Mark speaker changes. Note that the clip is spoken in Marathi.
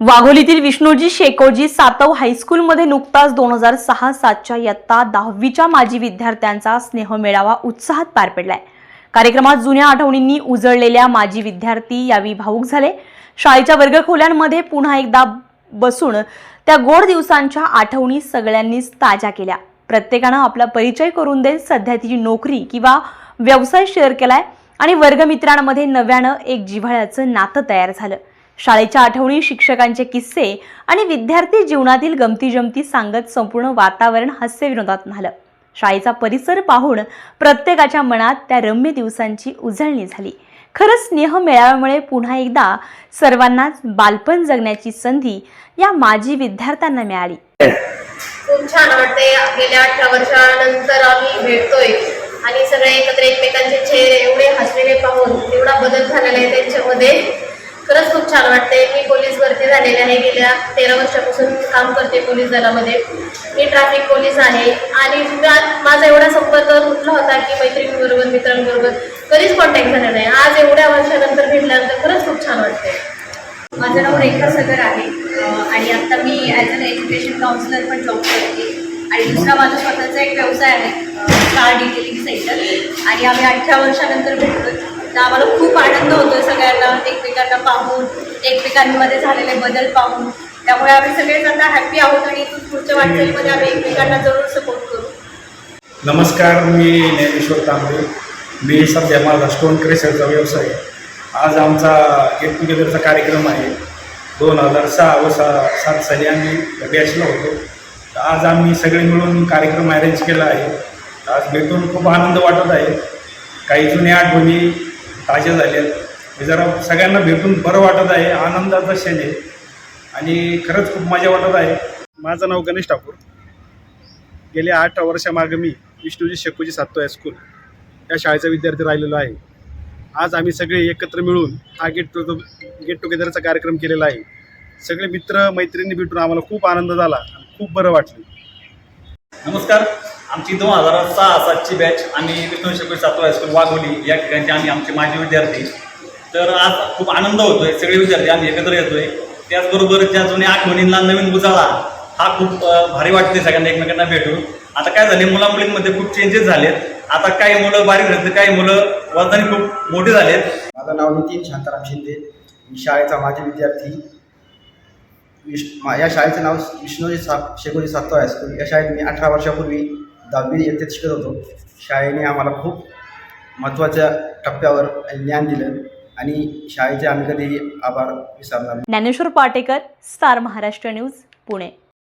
Speaker 1: वाघोलीतील विष्णूजी शेकोजी सातव हायस्कूलमध्ये नुकताच दोन हजार सहा सातच्या इयत्ता दहावीच्या माजी विद्यार्थ्यांचा स्नेह मेळावा उत्साहात पार पडलाय. कार्यक्रमात जुन्या आठवणींनी उजळलेल्या माजी विद्यार्थी यावेळी भाऊक झाले. शाळेच्या वर्गखोल्यांमध्ये पुन्हा एकदा बसून त्या गोड दिवसांच्या आठवणी सगळ्यांनीच ताज्या केल्या. प्रत्येकानं आपला परिचय करून देत सध्याची नोकरी किंवा व्यवसाय शेअर केलाय आणि वर्गमित्रांमध्ये नव्यानं एक जिव्हाळ्याचं नातं तयार झालं. शाळेच्या आठवणी शिक्षकांचे किस्से आणि विद्यार्थी जीवनातील गमतीजमती सांगत संपूर्ण वातावरण हास्यविनोदात झालं. शाळेचा परिसर पाहून प्रत्येकाच्या मनात त्या रम्य दिवसांची उजळणी झाली. खरंच स्नेह मेळाव्यामुळे पुन्हा एकदा सर्वांनाच बालपण जगण्याची संधी या माजी विद्यार्थ्यांना मिळाली.
Speaker 2: खूप छान वाटते गेल्या अठरा वर्षानंतर आम्ही भेटतोय आणि सगळे एकत्र एकमेकांचे चेहरे एवढे हसलेले पाहून एवढा बदल झालेला आहे त्यांच्यामध्ये. खरंच खूप छान वाटते मी पोलीस भरती झालेले आहे. गेल्या तेरा वर्षापासून काम करते पोलीस दलामध्ये. मी ट्रॅफिक पोलीस आहे. आणि माझा एवढा संपर्क तुटला होता की मैत्रिणीबरोबर मित्रांबरोबर कधीच कॉन्टॅक्ट झाला नाही. आज एवढ्या वर्षानंतर भेटल्यानंतर खरंच खूप छान वाटते
Speaker 3: माझं नाव रेखा सगर आहे. आणि आता मी ॲज अन एज्युकेशन काउन्सिलर पण जॉब करते. आणि दुसरा माझा स्वतःचा एक व्यवसाय आहे. कार डिटेलिंग सेंटर आणि आम्ही अठरा वर्षानंतर भेटतो तर आम्हाला एकमेकांना पाहून एकमेकांमध्ये झालेले बदल पाहून. त्यामुळे आम्ही सगळेच आता हॅप्पी आहोत आणि इथून पुढच्या वाटचालीमध्ये आम्ही एकमेकांना जरूर सपोर्ट करू.
Speaker 4: नमस्कार मी ज्ञानेश्वर तांबे. मी सध्या माझा स्टोन क्रेशरचा व्यवसाय आज आमचा गेट टुगेदरचा कार्यक्रम आहे. दोन हजार सहा व सहा सात साली आम्ही बॅचला होतो. आज आम्ही सगळे मिळून कार्यक्रम अरेंज केला आहे. आज भेटून खूप आनंद वाटत आहे. काही जुन्या आठवणी ताज्या झाल्यात. हे जरा सगळ्यांना भेटून बरं वाटत आहे आनंदाचा क्षण आहे. आणि खरंच खूप मजा वाटत आहे. माझं नाव गणेश ठाकूर. गेल्या आठ वर्षामागं मी विष्णूजी शेकूजी साततो हायस्कूल या शाळेचा विद्यार्थी राहिलेलो आहे. आज आम्ही सगळे एकत्र मिळून हा गेट टू गेट टुगेदरचा कार्यक्रम केलेला आहे. सगळे मित्र मैत्रिणी भेटून आम्हाला खूप आनंद झाला आणि खूप बरं वाटलं.
Speaker 5: नमस्कार. आमची दोन हजार सहा सातची बॅच आम्ही विष्णू शेकूजी सातवा हायस्कूल वाघोली या ठिकाणचे आम्ही आमचे माजी विद्यार्थी. तर आज खूप आनंद होतोय. सगळे विद्यार्थी आम्ही एकत्र येतोय. त्याचबरोबर ज्या जुन्या आठवणींना नवीन उजाळा हा खूप भारी वाटते सगळ्यांना एकमेकांना भेटून. आता काय झाले मुला मुलींमध्ये खूप चेंजेस झालेत. आता काही मुलं बारीक झाले काही मुलं वर्धाने खूप मोठे झालेत.
Speaker 6: माझं नाव नितीन शांताराम शिंदे. मी शाळेचा माजी विद्यार्थी. विश मा- या शाळेचं नाव विष्णूजी सा शेकोजी सातव हायस्कूल या शाळेत मी अठरा वर्षापूर्वी दहावी इयत्तेत शिकत होतो. शाळेने आम्हाला खूप महत्त्वाच्या टप्प्यावर ज्ञान दिलं. आणि शाळेचे आम्ही कधी आभार विसरणार
Speaker 1: ज्ञानेश्वर पाटेकर स्टार महाराष्ट्र न्यूज पुणे.